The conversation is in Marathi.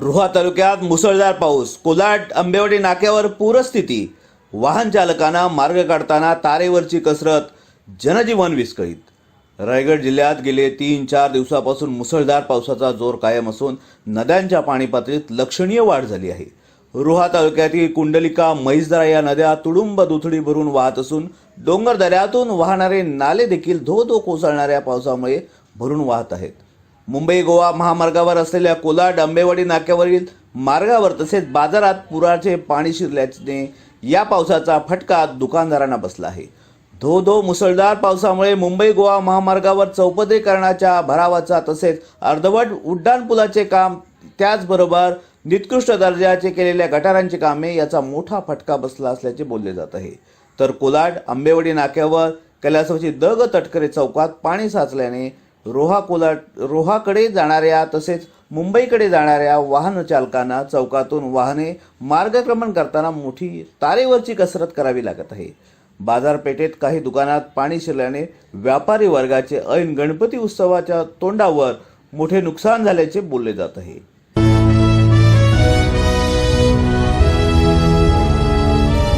रोहा तालुक्यात मुसळधार पाऊस. कोलाट आंबेवाडी नाक्यावर पूरस्थिती. वाहन चालकांना मार्ग काढताना तारेवरची कसरत जनजीवन विस्कळीत. रायगड जिल्ह्यात गेले तीन चार दिवसापासून मुसळधार पावसाचा जोर कायम असून नद्यांच्या पाणी पातळीत लक्षणीय वाढ झाली आहे. रोहा तालुक्यातील कुंडलिका म्हैसदरा या नद्या तुडुंब दुथडी भरून वाहत असून डोंगर दऱ्यातून वाहणारे नाले देखील धो धो कोसळणाऱ्या पावसामुळे भरून वाहत आहेत. मुंबई गोवा महामार्गावर असलेल्या कोलाड आंबेवाडी नाक्यावरील मार्गावर तसेच बाजारात पुराचे पाणी शिरल्याने या पावसाचा फटका दुकानदारांना बसला आहे. धो धो मुसळधार पावसामुळे मुंबई गोवा महामार्गावर चौपदरीकरणाच्या भरावाचा तसेच अर्धवट उड्डाणपुलाचे काम त्याचबरोबर निकृष्ट दर्जाचे केलेल्या गटारांची कामे याचा मोठा फटका बसला असल्याचे बोलले जात आहे. तर कोलाड आंबेवाडी नाक्यावर कैलासवाची दग तटकरे चौकात पाणी साचल्याने रोहा कोला रोहाकडे जाणाऱ्या तसेच मुंबईकडे जाणाऱ्या वाहन चालकांना चौकातून वाहने मार्गक्रमण करताना मोठी तारेवरची कसरत करावी लागत आहे. बाजारपेठेत काही दुकानात पाणी शिरल्याने व्यापारी वर्गाचे ऐन गणपती उत्सवाच्या तोंडावर मोठे नुकसान झाल्याचे बोलले जात आहे.